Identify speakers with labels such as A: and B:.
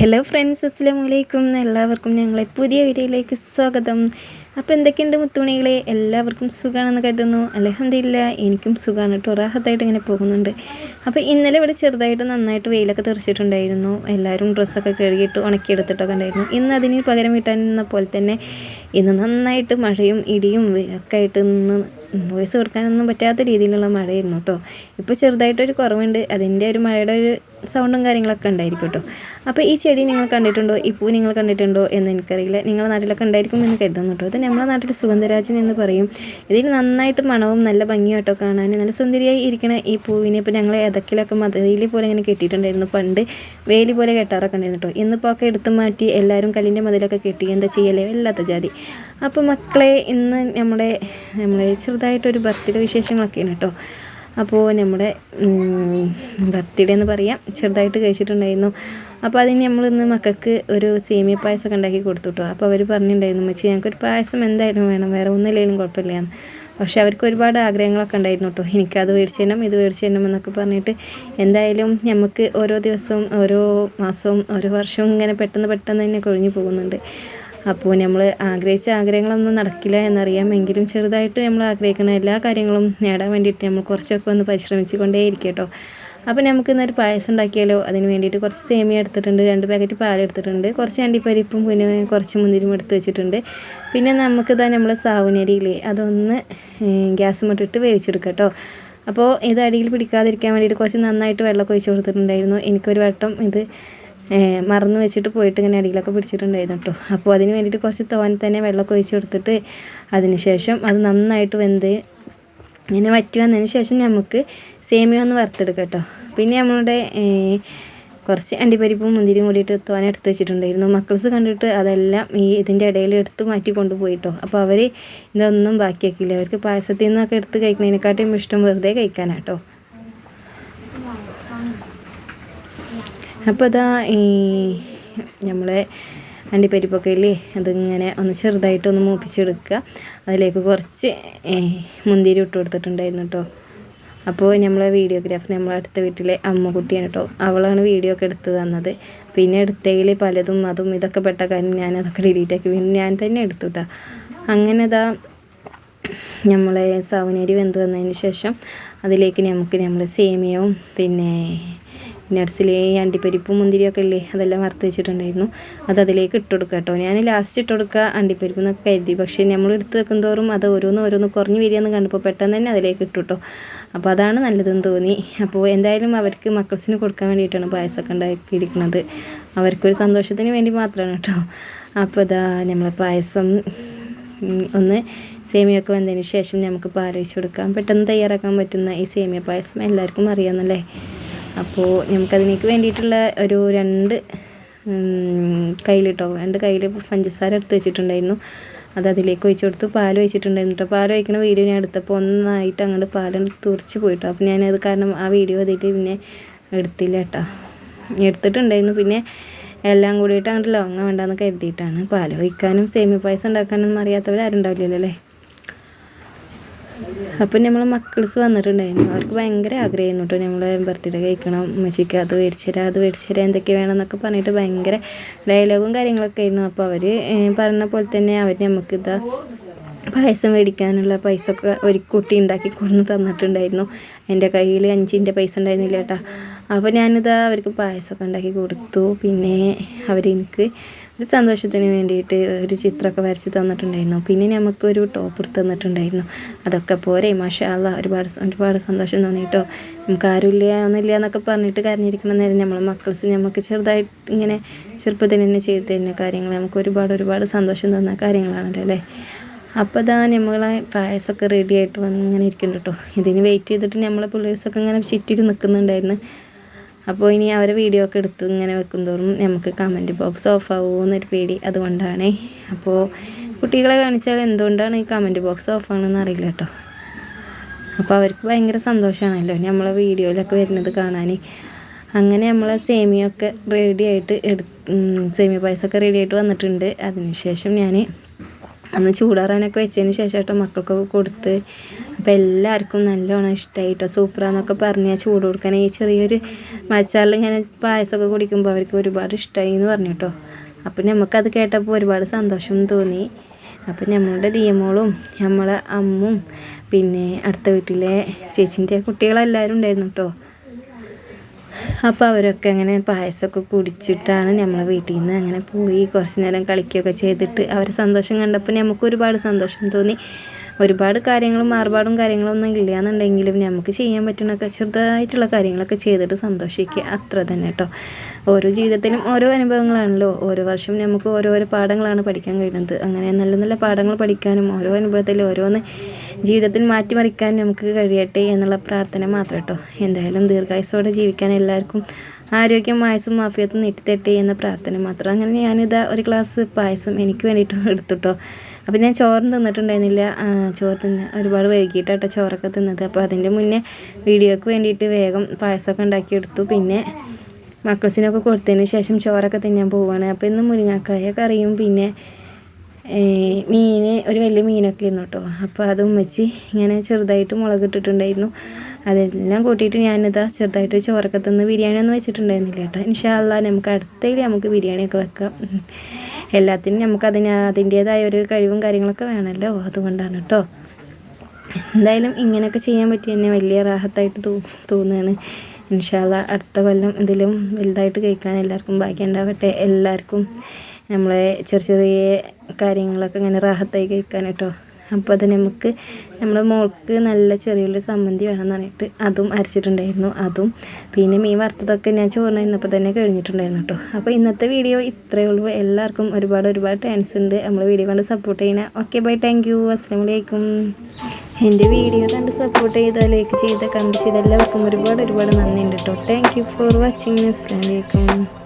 A: Hello friends അസ്സാം വലൈക്കും എല്ലാവർക്കും ഞങ്ങളെ പുതിയ വീഡിയോയിലേക്ക് സ്വാഗതം. അപ്പോൾ എന്തൊക്കെയുണ്ട് മുത്തുമണികളെ? എല്ലാവർക്കും സുഖമാണെന്ന് കരുതുന്നു. അലഹമില്ല എനിക്കും സുഖമാണ് കേട്ടോ. റാഹത്തായിട്ട് ഇങ്ങനെ പോകുന്നുണ്ട്. അപ്പോൾ ഇന്നലെ ഇവിടെ ചെറുതായിട്ട് നന്നായിട്ട് വെയിലൊക്കെ തെറിച്ചിട്ടുണ്ടായിരുന്നു. എല്ലാവരും ഡ്രസ്സൊക്കെ കഴുകിയിട്ട് ഉണക്കിയെടുത്തിട്ടൊക്കെ ഉണ്ടായിരുന്നു. ഇന്ന് അതിന് പകരം വീട്ടാൻ നിന്ന പോലെ തന്നെ ഇന്ന് നന്നായിട്ട് മഴയും ഇടിയും ഒക്കെ ആയിട്ട് നിന്ന് വോയിസ് കൊടുക്കാനൊന്നും പറ്റാത്ത രീതിയിലുള്ള മഴയായിരുന്നു കേട്ടോ. ഇപ്പോൾ ചെറുതായിട്ടൊരു കുറവുണ്ട്. അതിന്റെ ഒരു മഴയുടെ ഒരു സൗണ്ടും കാര്യങ്ങളൊക്കെ ഉണ്ടായിരിക്കും കേട്ടോ. അപ്പോൾ ഈ ചെടി നിങ്ങൾ കണ്ടിട്ടുണ്ടോ? ഈ പൂ നിങ്ങൾ കണ്ടിട്ടുണ്ടോ എന്ന് എനിക്കറിയില്ല. നിങ്ങളുടെ നാട്ടിലൊക്കെ ഉണ്ടായിരിക്കും എന്ന് കരുതുന്നു കേട്ടോ. ഇത് നമ്മുടെ നാട്ടിൽ സുഗന്ധരാജൻ എന്ന് പറയും. ഇതിൽ നന്നായിട്ട് മണവും നല്ല ഭംഗിയായിട്ടോ കാണാൻ. നല്ല സുന്ദരിയായി ഇരിക്കണ ഈ പൂവിനെ ഇപ്പോൾ ഞങ്ങൾ ഇതക്കിലൊക്കെ മതിലി പോലെ ഇങ്ങനെ കെട്ടിയിട്ടുണ്ടായിരുന്നു. പണ്ട് വേലി പോലെ കെട്ടാറൊക്കെ ഉണ്ടായിരുന്നു കേട്ടോ. ഇന്നിപ്പോൾ ഒക്കെ എടുത്തു മാറ്റി എല്ലാവരും കല്ലിന്റെ മതിലൊക്കെ കെട്ടി എന്താ ചെയ്യലേ? വല്ലാത്ത ജാതി. അപ്പോൾ മക്കളെ ഇന്ന് നമ്മുടെ നമ്മളെ ചെറുതായിട്ടൊരു ബർത്ത്ഡേ വിശേഷങ്ങളൊക്കെയാണ് കേട്ടോ. അപ്പോൾ നമ്മുടെ ബർത്ത്ഡേ എന്ന് പറയാം. ചെറുതായിട്ട് കഴിച്ചിട്ടുണ്ടായിരുന്നു. അപ്പോൾ അതിന് നമ്മൾ ഇന്ന് മക്കൾക്ക് ഒരു സേമിയ പായസമൊക്കെ ഉണ്ടാക്കി കൊടുത്തു അപ്പോൾ അവർ പറഞ്ഞിട്ടുണ്ടായിരുന്നു മച്ചി ഞങ്ങൾക്കൊരു പായസം എന്തായാലും വേണം. വേറെ ഒന്നില്ലെങ്കിലും കുഴപ്പമില്ല പക്ഷെ അവർക്ക് ഒരുപാട് ആഗ്രഹങ്ങളൊക്കെ ഉണ്ടായിരുന്നു കേട്ടോ. എനിക്കത് മേടിച്ചു തരണം ഇത് മേടിച്ചു തരണം എന്നൊക്കെ പറഞ്ഞിട്ട് എന്തായാലും നമുക്ക് ഓരോ ദിവസവും ഓരോ മാസവും ഓരോ വർഷവും ഇങ്ങനെ പെട്ടെന്ന് പെട്ടെന്ന് തന്നെ കൊഴിഞ്ഞു പോകുന്നുണ്ട്. അപ്പോൾ നമ്മൾ ആഗ്രഹിച്ച ആഗ്രഹങ്ങളൊന്നും നടക്കില്ല എന്നറിയാം എങ്കിലും ചെറുതായിട്ട് നമ്മൾ ആഗ്രഹിക്കുന്ന എല്ലാ കാര്യങ്ങളും നേടാൻ വേണ്ടിയിട്ട് നമ്മൾ കുറച്ചൊക്കെ ഒന്ന് പരിശ്രമിച്ചു കൊണ്ടേയിരിക്കും കേട്ടോ അപ്പോൾ നമുക്ക് ഇന്നൊരു പായസം ഉണ്ടാക്കിയാലോ? അതിന് വേണ്ടിയിട്ട് കുറച്ച് സേമിയ എടുത്തിട്ടുണ്ട് രണ്ട് പാക്കറ്റ് പാൽ എടുത്തിട്ടുണ്ട് കുറച്ച് അണ്ടിപ്പരിപ്പും പിന്നെ കുറച്ച് മുന്തിരിയും എടുത്ത് വെച്ചിട്ടുണ്ട്. പിന്നെ നമുക്കിതാ നമ്മൾ സാവുനരിയില്ലേ അതൊന്ന് ഗ്യാസ് മുട്ടിട്ട് വേവിച്ചെടുക്കാം കേട്ടോ അപ്പോൾ ഇത് അടിയിൽ പിടിക്കാതിരിക്കാൻ വേണ്ടിയിട്ട് കുറച്ച് നന്നായിട്ട് വെള്ളമൊക്കെ ഒഴിച്ച് കൊടുത്തിട്ടുണ്ടായിരുന്നു. എനിക്കൊരു വട്ടം ഇത് മറന്നു വെച്ചിട്ട് പോയിട്ട് ഇങ്ങനെ അടിയിലൊക്കെ പിടിച്ചിട്ടുണ്ടായിരുന്നു കേട്ടോ അപ്പോൾ അതിന് വേണ്ടിയിട്ട് കുറച്ച് തോനെ തന്നെ വെള്ളമൊക്കെ ഒഴിച്ച് കൊടുത്തിട്ട് അതിന് ശേഷം അത് നന്നായിട്ട് വെന്ത് ഇങ്ങനെ വറ്റി വന്നതിന് ശേഷം നമുക്ക് സേമിയ ഒന്ന് വറുത്തെടുക്കാം കേട്ടോ പിന്നെ നമ്മളുടെ കുറച്ച് അണ്ടിപ്പരിപ്പും മുന്തിരിയും കൂടിയിട്ട് തോനെ എടുത്ത് വെച്ചിട്ടുണ്ടായിരുന്നു. മക്കൾസ് കണ്ടിട്ട് അതെല്ലാം ഈ ഇതിന്റെ ഇടയിൽ എടുത്ത് മാറ്റി കൊണ്ടുപോയിട്ടോ അപ്പോൾ അവർ ഇതൊന്നും ബാക്കിയാക്കില്ല അവർക്ക് പായസത്തിൽ നിന്നൊക്കെ എടുത്ത് കഴിക്കുന്നതിനെക്കാട്ടും ഇഷ്ടം വെറുതെ കഴിക്കാനാട്ടോ അപ്പോൾ അതാ ഈ നമ്മളെ അണ്ടിപ്പരിപ്പൊക്കെ ഇല്ലേ അതിങ്ങനെ ഒന്ന് ചെറുതായിട്ടൊന്ന് മൂപ്പിച്ചെടുക്കുക. അതിലേക്ക് കുറച്ച് മുന്തിരി ഇട്ട് കൊടുത്തിട്ടുണ്ടായിരുന്നു കേട്ടോ അപ്പോൾ നമ്മളെ വീഡിയോഗ്രാഫർ നമ്മളെ അടുത്ത വീട്ടിലെ അമ്മക്കുട്ടിയാണ് കേട്ടോ അവളാണ് വീഡിയോ ഒക്കെ എടുത്ത് തന്നത്. പിന്നെ എടുത്തതിൽ പലതും അതും ഇതൊക്കെ പെട്ട കാര്യം ഞാൻ അതൊക്കെ ഡിലീറ്റ് ആക്കി. പിന്നെ ഞാൻ തന്നെ എടുത്തു കേട്ടോ അങ്ങനെ ഇതാ നമ്മളെ സവനരി വെന്ത് വന്നതിന് ശേഷം അതിലേക്ക് നമുക്ക് നമ്മൾ സേമിയവും പിന്നെ നട്സിലെ അണ്ടിപ്പരിപ്പും മുന്തിരിയൊക്കെ ഇല്ലേ അതെല്ലാം വറുത്ത് വെച്ചിട്ടുണ്ടായിരുന്നു. അത് അതിലേക്ക് ഇട്ട് കൊടുക്കുക കേട്ടോ. ഞാൻ ലാസ്റ്റ് ഇട്ട് കൊടുക്കുക അണ്ടിപ്പരിപ്പ് എന്നൊക്കെ കരുതി. പക്ഷേ നമ്മൾ എടുത്ത് വെക്കും തോറും അത് ഓരോന്ന് ഓരോന്ന് കുറഞ്ഞ് വരികയെന്ന് കണ്ടപ്പോൾ പെട്ടെന്ന് തന്നെ അതിലേക്ക് ഇട്ടു കേട്ടോ. അപ്പോൾ അതാണ് നല്ലതെന്ന് തോന്നി. അപ്പോൾ എന്തായാലും അവർക്ക് മക്കൾസിന് കൊടുക്കാൻ വേണ്ടിയിട്ടാണ് പായസമൊക്കെ ഉണ്ടാക്കിയിരിക്കുന്നത്. അവർക്കൊരു സന്തോഷത്തിന് വേണ്ടി മാത്രമാണ് കേട്ടോ. അപ്പോൾ ഇതാ നമ്മളെ പായസം ഒന്ന് സേമിയൊക്കെ വന്നതിന് ശേഷം നമുക്ക് പാലയിച്ച് കൊടുക്കാം. പെട്ടെന്ന് തയ്യാറാക്കാൻ പറ്റുന്ന ഈ സേമിയ പായസം എല്ലാവർക്കും അറിയാമെന്നല്ലേ അപ്പോൾ നമുക്കതിനേക്ക് വേണ്ടിയിട്ടുള്ള ഒരു രണ്ട് കയ്യിലിട്ടോ രണ്ട് കയ്യിൽ പഞ്ചസാര എടുത്ത് വെച്ചിട്ടുണ്ടായിരുന്നു. അത് അതിലേക്ക് ഒഴിച്ച് കൊടുത്തു പാൽ ഒഴിച്ചിട്ടുണ്ടായിരുന്നു കേട്ടോ പാൽ ഒഴിക്കുന്ന വീഡിയോ ഞാൻ എടുത്തപ്പോൾ ഒന്നായിട്ട് അങ്ങോട്ട് പാൽ തുറച്ച് പോയിട്ടോ. അപ്പോൾ ഞാനത് കാരണം ആ വീഡിയോ അതിൽ പിന്നെ എടുത്തില്ല കേട്ടോ എടുത്തിട്ടുണ്ടായിരുന്നു. പിന്നെ എല്ലാം കൂടിയിട്ട് അങ്ങോട്ട് ലോങ്ങ വേണ്ടെന്ന് കരുതിയിട്ടാണ് പാൽ ഒഴിക്കാനും സേമിയ പായസം ഉണ്ടാക്കാനൊന്നും അറിയാത്തവരാരുണ്ടാവില്ലല്ലോ അല്ലേ? അപ്പം നമ്മൾ മക്കൾസ് വന്നിട്ടുണ്ടായിരുന്നു. അവർക്ക് ഭയങ്കര ആഗ്രഹമായിരുന്നു കേട്ടോ നമ്മൾ ബർത്ത്ഡേ കഴിക്കണം ഉമ്മച്ചിക്ക് അത് മേടിച്ചുതരാം അത് മേടിച്ചുതരാം എന്തൊക്കെ വേണം എന്നൊക്കെ പറഞ്ഞിട്ട് ഭയങ്കര ഡയലോഗും കാര്യങ്ങളൊക്കെ ആയിരുന്നു. അപ്പോൾ അവർ പറഞ്ഞ പോലെ തന്നെ അവർ നമുക്ക് ഇതാ പായസം മേടിക്കാനുള്ള പൈസ ഒക്കെ ഒരു കുട്ടി ഉണ്ടാക്കി കൊണ്ടു തന്നിട്ടുണ്ടായിരുന്നു. എന്റെ കയ്യിൽ അഞ്ചിന്റെ പൈസ ഉണ്ടായിരുന്നില്ല കേട്ടോ അപ്പോൾ ഞാനിതാ അവർക്ക് പായസമൊക്കെ ഉണ്ടാക്കി കൊടുത്തു. പിന്നെ അവരെനിക്ക് ഒരു സന്തോഷത്തിന് വേണ്ടിയിട്ട് ഒരു ചിത്രമൊക്കെ വരച്ച് തന്നിട്ടുണ്ടായിരുന്നു. പിന്നെ നമുക്കൊരു ടോപ്പ് തന്നിട്ടുണ്ടായിരുന്നു. അതൊക്കെ പോരെ മഷാല്ല ഒരുപാട് ഒരുപാട് സന്തോഷം തോന്നി കേട്ടോ നമുക്ക് ആരുമില്ല ഒന്നുമില്ല എന്നൊക്കെ പറഞ്ഞിട്ട് കരഞ്ഞിരിക്കണം നേരം നമ്മൾ മക്കൾസ് നമുക്ക് ചെറുതായിട്ട് ഇങ്ങനെ ചെറുപ്പത്തിൽ തന്നെ ചെയ്ത് തരുന്ന കാര്യങ്ങൾ നമുക്ക് ഒരുപാട് ഒരുപാട് സന്തോഷം തന്ന കാര്യങ്ങളാണല്ലോ അല്ലേ? അപ്പോൾ ഇതാ നമ്മളെ പായസമൊക്കെ റെഡി ആയിട്ട് വന്ന് ഇങ്ങനെ ഇരിക്കുന്നുണ്ട് കേട്ടോ ഇതിന് വെയിറ്റ് ചെയ്തിട്ട് നമ്മളെ പിള്ളേഴ്സൊക്കെ ഇങ്ങനെ ചുറ്റിട്ട് നിൽക്കുന്നുണ്ടായിരുന്നു അപ്പോൾ ഇനി അവരെ വീഡിയോ ഒക്കെ എടുത്തു ഇങ്ങനെ വെക്കും തോറും നമുക്ക് കമന്റ് ബോക്സ് ഓഫ് ആവുമോ എന്നൊരു പേടി അതുകൊണ്ടാണ്. അപ്പോൾ കുട്ടികളെ കാണിച്ചാൽ എന്തുകൊണ്ടാണ് ഈ കമന്റ് ബോക്സ് ഓഫ് ആണെന്ന് അറിയില്ല കേട്ടോ അപ്പോൾ അവർക്ക് ഭയങ്കര സന്തോഷമാണല്ലോ നമ്മളെ വീഡിയോയിലൊക്കെ വരുന്നത് കാണാൻ അങ്ങനെ നമ്മളെ സേമിയൊക്കെ റെഡി ആയിട്ട് എടു സേമിയ പായസമൊക്കെ റെഡി ആയിട്ട് വന്നിട്ടുണ്ട്. അതിനുശേഷം ഞാൻ അന്ന് ചൂടാറാനൊക്കെ വെച്ചതിന് ശേഷം മക്കൾക്കൊക്കെ കൊടുത്ത് അപ്പോൾ എല്ലാവർക്കും നല്ലോണം ഇഷ്ടമായി സൂപ്പറാന്നൊക്കെ പറഞ്ഞാൽ ചൂട് കൊടുക്കാൻ. ഈ ചെറിയൊരു മഴച്ചാറിൽ ഇങ്ങനെ പായസമൊക്കെ കുടിക്കുമ്പോൾ അവർക്ക് ഒരുപാട് ഇഷ്ടമായി എന്ന് പറഞ്ഞു കേട്ടോ. അപ്പം നമുക്കത് കേട്ടപ്പോൾ ഒരുപാട് സന്തോഷം തോന്നി. അപ്പം നമ്മളുടെ ദിയമോളും നമ്മളെ അമ്മും പിന്നെ അടുത്ത വീട്ടിലെ ചേച്ചിന്റെ കുട്ടികളെല്ലാവരും ഉണ്ടായിരുന്നു കേട്ടോ. അപ്പോൾ അവരൊക്കെ അങ്ങനെ പായസമൊക്കെ കുടിച്ചിട്ടാണ് നമ്മളെ വീട്ടിൽ നിന്ന് അങ്ങനെ പോയി കുറച്ച് നേരം കളിക്കുകയൊക്കെ ചെയ്തിട്ട് അവരെ സന്തോഷം കണ്ടപ്പോൾ നമുക്ക് ഒരുപാട് സന്തോഷം തോന്നി. ഒരുപാട് കാര്യങ്ങളും മാറുപാടും കാര്യങ്ങളൊന്നും ഇല്ല എന്നുണ്ടെങ്കിലും നമുക്ക് ചെയ്യാൻ പറ്റുന്നൊക്കെ ചെറുതായിട്ടുള്ള കാര്യങ്ങളൊക്കെ ചെയ്തിട്ട് സന്തോഷിക്കുക. അത്ര തന്നെ കേട്ടോ. ഓരോ ജീവിതത്തിലും ഓരോ അനുഭവങ്ങളാണല്ലോ. ഓരോ വർഷം നമുക്ക് ഓരോരോ പാഠങ്ങളാണ് പഠിക്കാൻ കഴിയുന്നത്. അങ്ങനെ നല്ല നല്ല പാഠങ്ങൾ പഠിക്കാനും ഓരോ അനുഭവത്തിൽ ഓരോന്ന് ജീവിതത്തിൽ മാറ്റിമറിക്കാൻ നമുക്ക് കഴിയട്ടെ എന്നുള്ള പ്രാർത്ഥന മാത്രം കേട്ടോ. എന്തായാലും ദീർഘായുസോടെ ജീവിക്കാൻ എല്ലാവർക്കും ആരോഗ്യം ആയുസും മാഫിയത്തും നീട്ടിത്തട്ടെ എന്ന പ്രാർത്ഥന മാത്രം. അങ്ങനെ ഞാനിതാ ഒരു ഗ്ലാസ് പായസം എനിക്ക് വേണ്ടിയിട്ട് എടുത്തുട്ടോ അപ്പം ഞാൻ ചോറ് തിന്നിട്ടുണ്ടായിരുന്നില്ല. ചോറ് തിന്ന് ഒരുപാട് വൈകിട്ടാട്ടോ ചോറൊക്കെ തിന്നത്. അപ്പോൾ അതിന്റെ മുന്നേ വീഡിയോക്ക് വേണ്ടിയിട്ട് വേഗം പായസമൊക്കെ ഉണ്ടാക്കിയെടുത്തു. പിന്നെ മക്കൾസിനൊക്കെ കൊടുത്തതിന് ശേഷം ചോറൊക്കെ തിന്നാൻ പോവുകയാണ് അപ്പോൾ ഇന്ന് മുരിങ്ങാക്കായ കറിയും പിന്നെ മീൻ ഒരു വലിയ മീനൊക്കെ ആയിരുന്നു കേട്ടോ. അപ്പോൾ അതും വെച്ചി ഇങ്ങനെ ചെറുതായിട്ട് മുളക് ഇട്ടിട്ടുണ്ടായിരുന്നു. അതെല്ലാം കൂട്ടിയിട്ട് ഞാനിതാ ചെറുതായിട്ട് ചോറൊക്കെ തന്ന് ബിരിയാണി ഒന്നും വെച്ചിട്ടുണ്ടായിരുന്നില്ല കേട്ടോ. ഇൻഷാല്ല നമുക്ക് അടുത്തതിൽ നമുക്ക് ബിരിയാണിയൊക്കെ വെക്കാം. എല്ലാത്തിനും നമുക്ക് അതിന് അതിന്റേതായ ഒരു കഴിവും കാര്യങ്ങളൊക്കെ വേണമല്ലോ. അതുകൊണ്ടാണ് കേട്ടോ. എന്തായാലും ഇങ്ങനെയൊക്കെ ചെയ്യാൻ പറ്റി തന്നെ വലിയ റാഹത്തായിട്ട് തോ തോന്നുകയാണ്. ഇൻഷാല്ല അടുത്ത കൊല്ലം ഇതിലും വലുതായിട്ട് കഴിക്കാൻ എല്ലാവർക്കും ഭാഗ്യം ഉണ്ടാവട്ടെ. എല്ലാവർക്കും നമ്മളെ ചെറിയ ചെറിയ കാര്യങ്ങളൊക്കെ ഇങ്ങനെ റാഹത്തായി കഴിക്കാൻ കേട്ടോ. അപ്പോൾ അത് നമുക്ക് നമ്മുടെ മോൾക്ക് നല്ല ചെറിയുള്ളി സമ്മന്തി വേണമെന്ന് പറഞ്ഞിട്ട് അതും അരച്ചിട്ടുണ്ടായിരുന്നു അതും പിന്നെ മീൻ വറുത്തതൊക്കെ ഞാൻ ചോറിന് ഇന്നപ്പോൾ തന്നെ കഴിഞ്ഞിട്ടുണ്ടായിരുന്നു കേട്ടോ. അപ്പോൾ ഇന്നത്തെ വീഡിയോ ഇത്രയേ ഉള്ളൂ. എല്ലാവർക്കും ഒരുപാട് ഒരുപാട് ടാൻസ് ഉണ്ട്. നമ്മൾ വീഡിയോ കണ്ട് സപ്പോർട്ട് ചെയ്യണേ ഓക്കെ ബൈ താങ്ക് യു അസ്സാം വലൈക്കും എന്റെ വീഡിയോ കണ്ട് സപ്പോർട്ട് ചെയ്ത ലൈക്ക് ചെയ്ത കമന്റ് ചെയ്ത എല്ലാവർക്കും ഒരുപാട് ഒരുപാട് നന്ദിയുണ്ട് കേട്ടോ. താങ്ക് യു ഫോർ വാച്ചിങ് അസ്സാം വലൈക്കും